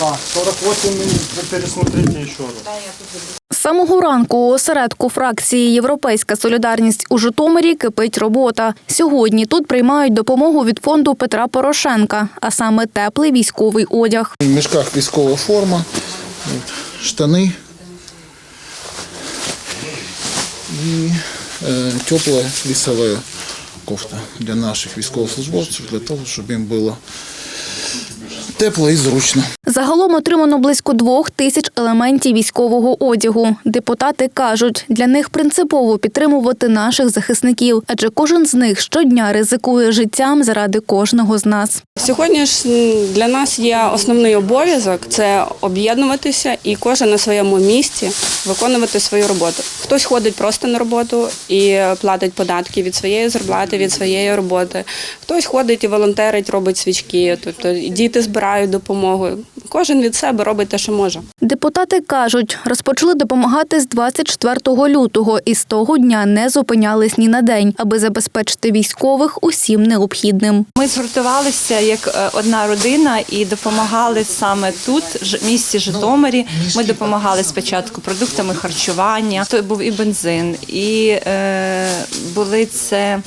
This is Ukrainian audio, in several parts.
А, 48 вы пересмотрите еще раз. З самого ранку у осередку фракції Європейська солідарність у Житомирі кипить робота. Сьогодні тут приймають допомогу від фонду Петра Порошенка, а саме теплий військовий одяг. В мішках військова форма, штани і е, тепла кофта для наших військовослужбовців, для того, щоб їм було тепло і зручно. Загалом отримано близько двох тисяч елементів військового одягу. Депутати кажуть, для них принципово підтримувати наших захисників, адже кожен з них щодня ризикує життям заради кожного з нас. Сьогодні ж для нас є основний обов'язок це об'єднуватися і кожен на своєму місці виконувати свою роботу. Хтось ходить просто на роботу і платить податки від своєї зарплати, від своєї роботи. Хтось ходить і волонтерить, робить свічки, тобто діти збирають допомогу. Кожен від себе робить те, що може. Депутати кажуть, розпочали допомагати з 24 лютого і з того дня не зупинялись ні на день, аби забезпечити військових усім необхідним. Ми згуртувалися як е, одна родина і допомагали саме тут, ж- в місті Житомирі. Ми допомагали спочатку продуктами харчування. То був і бензин, і е, були це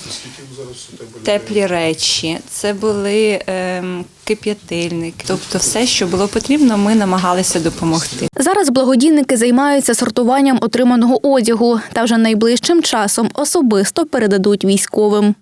теплі речі, це були ем, кип'ятильники. Тобто, все, що було потрібно, ми намагалися допомогти. Зараз благодійники займаються сортуванням отриманого одягу та вже найближчим часом особисто передадуть військовим.